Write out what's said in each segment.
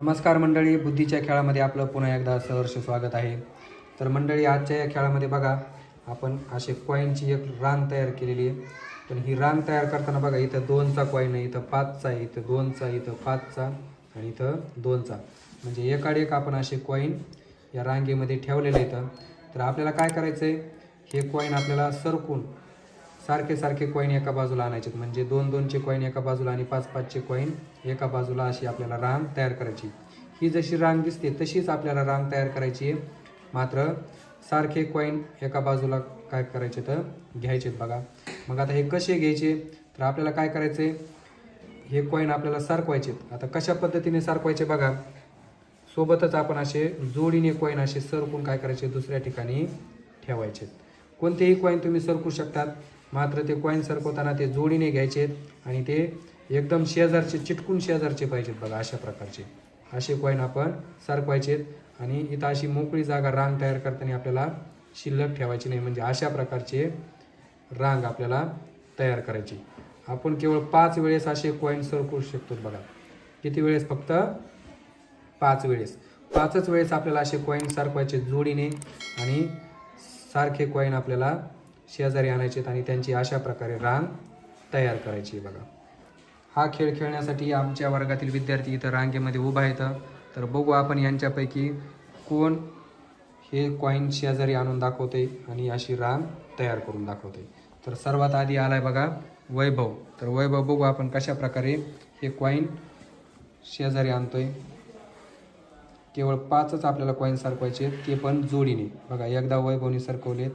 नमस्कार मंडळी बुद्धीच्या खेळामध्ये आपलं पुन्हा एकदा सहर्ष स्वागत आहे. तर मंडळी आजच्या या खेळामध्ये बघा आपण असे कॉईनची एक रांग तयार केलेली आहे. पण ही रांग तयार करताना बघा इथं दोनचा कॉईन आहे इथं पाचचा आहे इथं दोनचा इथं पाचचा आणि इथं दोनचा. म्हणजे एकाड एक आपण असे कॉईन या रांगेमध्ये ठेवलेले इथं. तर आपल्याला काय करायचं आहे हे कॉईन आपल्याला सरकून सारखे सारखे कॉईन एका बाजूला आणायचे म्हणजे दोन दोनचे कॉईन एका बाजूला आणि पाच पाचचे कॉईन एका बाजूला अशी आपल्याला रांग तयार करायची. ही जशी रांग दिसते तशीच आपल्याला रांग तयार करायची आहे. मात्र सारखे कॉईन एका बाजूला काय करायचे तर घ्यायचेत बघा. मग आता हे कसे घ्यायचे? तर आपल्याला काय करायचे हे कॉईन आपल्याला सारखवायचे आता कशा पद्धतीने सारखवायचे बघा. सोबतच आपण असे जोडीने कॉईन असे सरकून काय करायचे? दुसऱ्या ठिकाणी ठेवायचे कोणतेही कॉईन तुम्ही सरकू शकतात. मात्र ते कॉईन सरकवताना ते जोडीने घ्यायचे आणि ते एकदम शेजारचे चिटकून शेजारचे पाहिजेत बघा अशा प्रकारचे. असे कॉईन आपण सरकवायचेत आणि इथं अशी मोकळी जागा रांग तयार करताना आपल्याला शिल्लक ठेवायची नाही. म्हणजे अशा प्रकारचे रांग आपल्याला तयार करायची. आपण केवळ पाच वेळेस असे कॉईन सरकवू शकतो बघा. किती वेळेस? फक्त पाच वेळेस. पाचच वेळेस आपल्याला असे कॉईन सारखवायचे जोडीने आणि सारखे कॉईन आपल्याला शेजारी आणायचे आणि त्यांची अशा प्रकारे रांग तयार करायची आहे बघा. हा खेळ खेळण्यासाठी आमच्या वर्गातील विद्यार्थी इथं रांगेमध्ये उभा आहेत. तर बघू आपण यांच्यापैकी कोण हे कॉईन शेजारी आणून दाखवते आणि अशी रांग तयार करून दाखवते. तर सर्वात आधी आलाय बघा वैभव. तर वैभव बघू आपण कशा प्रकारे हे कॉईन शेजारी आणतोय. केवळ पाचच आपल्याला कॉईन सरकवायचे ते पण जोडीने. बघा एकदा वैभवने सरकवलेत.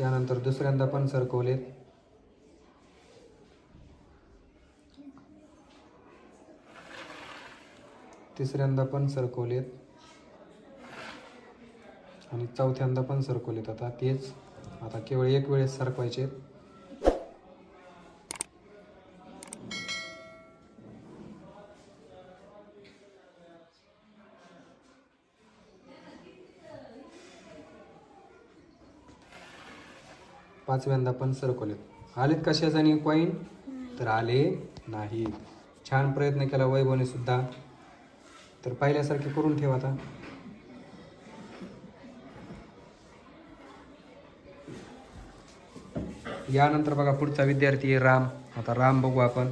त्यानंतर दुसऱ्यांदा पण सरकवलेत. तिसऱ्यांदा पण सरकवलेत. आणि चौथ्यांदा पण सरकवलेत. आता तेच आता केवळ एक वेळेस सरकवायचे पाचव्यांदा पण सरकवलेत. आलेत कशाच कॉईन तर आले नाही. छान प्रयत्न केला वैभवने सुद्धा. तर पहिल्यासारखे करून ठेवा आता. यानंतर बघा पुढचा विद्यार्थी आहे राम. आता राम बघू आपण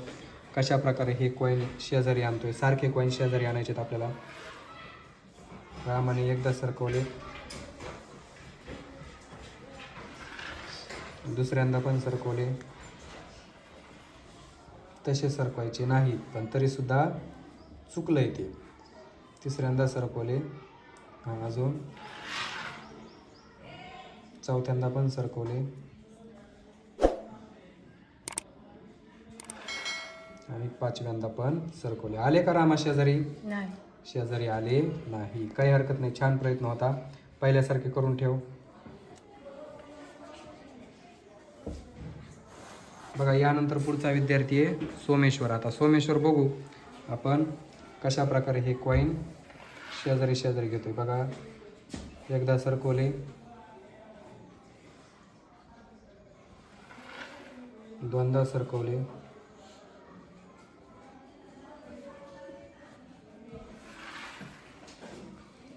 कशा प्रकारे हे कॉईन शेजारी आणतोय. सारखे कॉईन शेजारी आणायचेत आपल्याला. रामाने एकदा सरकवले. दुसऱ्यांदा पण सरकवले. तसे सरकवायचे नाही पण तरीसुद्धा चुकलंय ते. तिसऱ्यांदा सरकवले. अजून. चौथ्यांदा पण सरकवले. आणि पाचव्यांदा पण सरकवले. आले का रामा शेजारी? नाही. शेजारी आले नाही. काही हरकत नाही. छान प्रयत्न होता. पहिल्यासारखे करून ठेव. बघा यानंतर पुढचा विद्यार्थी आहे सोमेश्वर. आता सोमेश्वर बघू आपण कशा प्रकारे हे कॉईन शेजारी शेजारी घेतोय. बघा एकदा सरकवले. दोनदा सरकवले.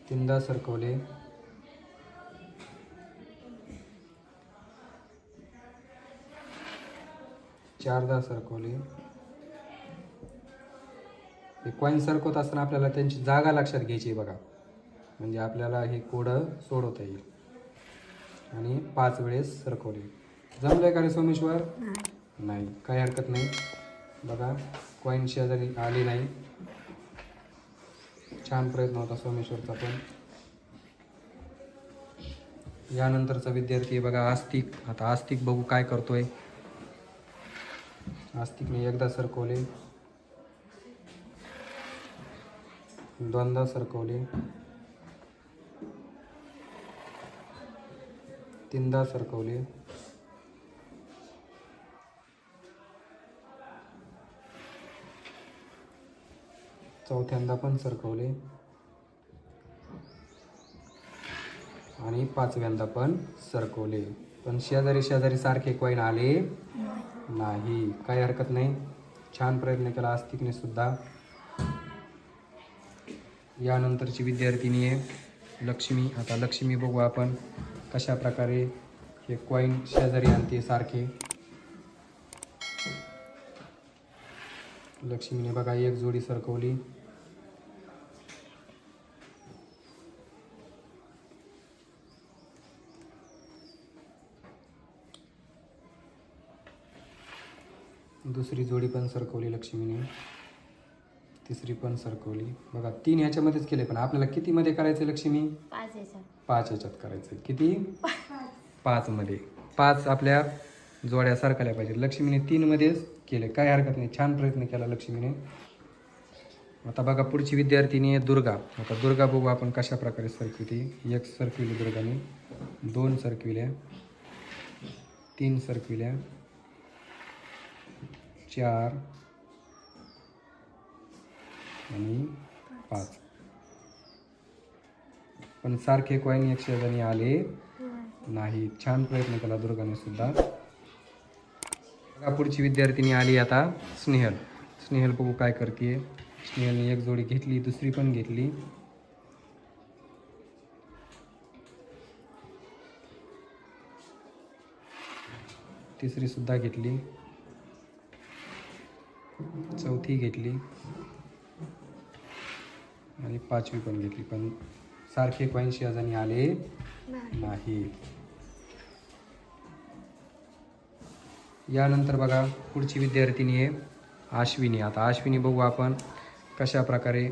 तीनदा सरकवले. चारदा सरकवले. हे कॉईन सरकवत असताना आपल्याला त्यांची जागा लक्षात घ्यायची आहे बघा. म्हणजे आपल्याला हे कोडं सोडवता येईल. आणि पाच वेळेस सरकवले. जमलंय का रे सोमेश्वर? नाही. काही हरकत नाही. बघा कॉईन शेजारी आले नाही. छान प्रयत्न होता सोमेश्वरचा पण. यानंतरचा विद्यार्थी बघा आस्तिक. आता आस्तिक बघू काय करतोय. आस्तिकने एकदा सरकवले. दोनदा सरकवले. तीनदा सरकवले. चौथ्यांदा पण सरकवले. आणि पाचव्यांदा पण सरकवले. पण शेजारी शेजारी सारखे कॉईन आले? नाही काही हरकत नाही. छान प्रयत्न केला आस्तिकने सुद्धा. यानंतरची विद्यार्थिनी आहे लक्ष्मी. आता लक्ष्मी बघू आपण कशा प्रकारे हे कॉईन शेजारी आणते सारखे. लक्ष्मीने बघा एक जोडी सरकवली. दुसरी जोडी पण सरकवली लक्ष्मीने. तिसरी पण सरकवली. बघा तीन ह्याच्यामध्येच केले पण आपल्याला कितीमध्ये करायचं लक्ष्मी? पाच याच्यात. पाच ह्याच्यात करायचं किती? पाचमध्ये पाच आपल्या जोड्या सरकल्या पाहिजेत. लक्ष्मीने तीनमध्येच केले. काय हरकत नाही. छान प्रयत्न केला लक्ष्मीने. आता बघा पुढची विद्यार्थिनी आहे दुर्गा. आता दुर्गा बघू आपण कशा प्रकारे सरकवते. एक सरकविली दुर्गाने दोन सरकविल्या तीन सरकविल्या. चार. आणि पाच. पण सारखे कॉईन एकशे जणी आले नाही. छान प्रयत्न केला दुर्गाने सुद्धा. बघा पुढची विद्यार्थिनी आली आता स्नेहल. स्नेहल बघू काय करते स्नेहलने एक जोडी घेतली दुसरी पण घेतली. तिसरी सुद्धा घेतली. चौथी घेतली. आणि पाचवी पण घेतली पण सारखे कॉईन शेजारी आले नाही. यानंतर बघा पुढची विद्यार्थिनी आहे आश्विनी. आता आश्विनी बघू आपण कशा प्रकारे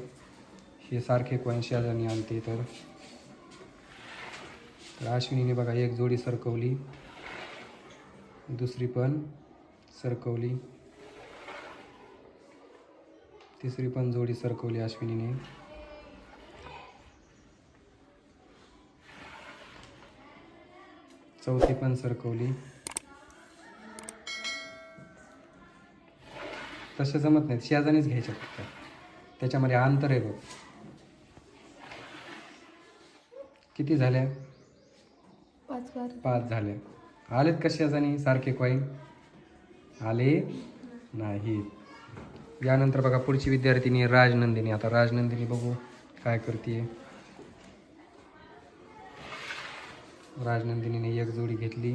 हे सारखे कॉईन शेजारी आणते. तर तर अश्विनीने बघा एक जोडी सरकवली. दुसरी पण सरकवली. तिसरी पण जोडी सरकवली अश्विनीने. चौथी पण सरकवली. तसे जमत नाहीत. शेजानीच घ्यायच्या फक्त. त्याच्यामध्ये अंतर आहे बघ. किती झाल्या पाच बार. पाच झाले. आलेत का शेजानी सारखे कॉईन आले? नाहीत यानंतर बघा पुढची विद्यार्थिनी राजनंदिनी. आता राजनंदिनी बघू काय करते. राजनंदिनीने एक जोडी घेतली.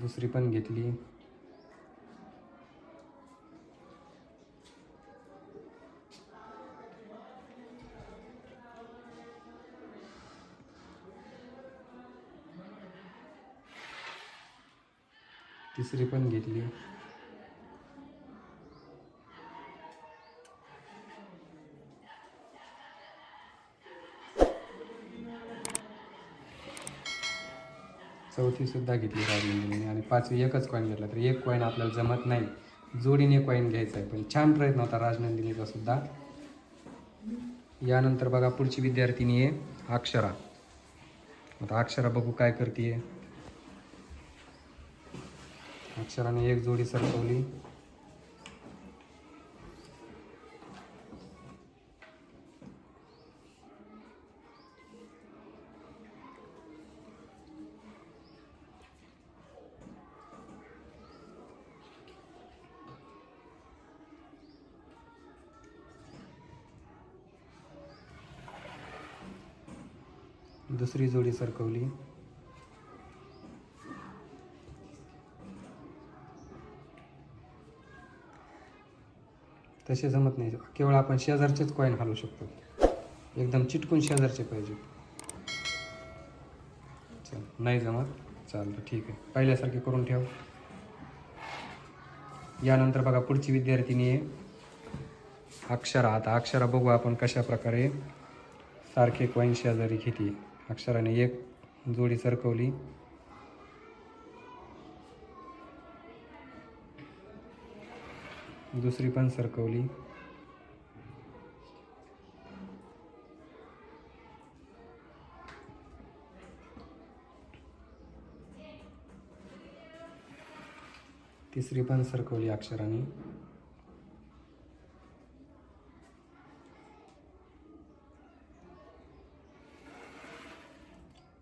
दुसरी पण घेतली. तिसरी पण घेतली. चौथीसुद्धा घेतली राजनंदिनीने आणि पाचवी एकच कॉईन घेतला तर एक कॉईन आपल्याला जमत नाही. जोडीने कॉईन घ्यायचा आहे पण छान प्रयत्न होता राजनंदिनीचा सुद्धा. यानंतर बघा पुढची विद्यार्थिनी आहे अक्षरा. आता अक्षरा बघू काय करते अक्षराने एक जोडी सरकवली. दुसरी जोडी सरकवली. तसे जमत नाही. केवळ आपण शेजारचेच कॉईन घालू शकतो. एकदम चिटकून शेजारचे पाहिजे. चल नाही जमत. चालतं ठीक आहे. पहिल्यासारखे करून ठेव. यानंतर बघा पुढची विद्यार्थिनी अक्षरा आता अक्षरा बघू आपण कशा प्रकारे सारखे कॉईन शेजारी घेते अक्षराने एक जोडी सरकवली. दुसरी पण सरकवली. तिसरी पण सरकवली अक्षराने.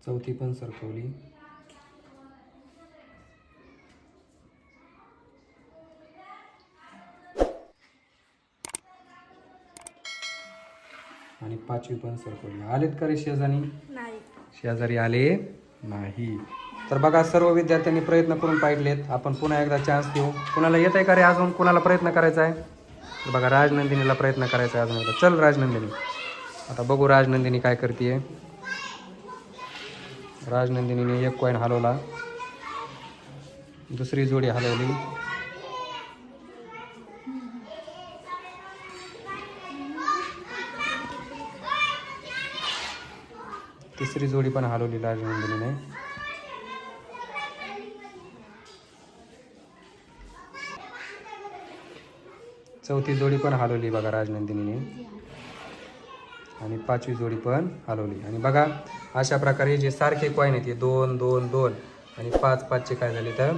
चौथी पण सरकवली. आणि पाचवी पण सरकवली. आलेत का रे शेजारी? शेजारी आले नाही. तर बघा सर्व विद्यार्थ्यांनी प्रयत्न करून पाहिलेत. आपण पुन्हा एकदा चान्स देऊ. कुणाला येत आहे का रे अजून? कुणाला प्रयत्न करायचा आहे? तर बघा राजनंदिनीला प्रयत्न करायचा आहे अजून एकदा. चल राजनंदिनी. आता बघू राजनंदिनी काय करते राजनंदिनीने एक कॉईन हलवला. दुसरी जोडी हलवली. तिसरी जोडी पण हलवली राजनंदिनीने. चौथी जोडी पण हलवली बघा राजनंदिनीने. आणि पाचवी जोडी पण हलवली. आणि बघा अशा प्रकारे जे सारखे कॉईन आहेत ते दोन दोन दोन आणि पाच पाचचे काय झाले तर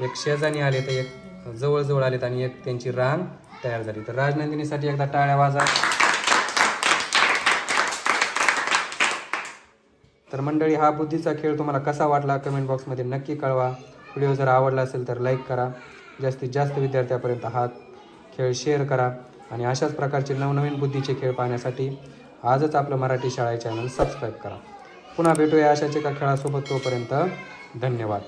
एक शेजानी आले तर एक जवळजवळ आलेत आणि एक त्यांची रांग तयार झाली. तर राजनंदिनीसाठी एकदा टाळ्या वाजा. तर मंडळी हा बुद्धीचा खेळ तुम्हाला कसा वाटला कमेंट बॉक्समध्ये नक्की कळवा. व्हिडिओ जर आवडला असेल तर लाईक करा. जास्तीत जास्त विद्यार्थ्यापर्यंत हा खेळ शेअर करा. आणि अशाच प्रकारचे नवनवीन बुद्धीचे खेळ पाहण्यासाठी आजच आपलं मराठी शाळा चॅनल सबस्क्राईब करा. पुन्हा भेटूया अशाच एका खेळासोबत तोपर्यंत धन्यवाद.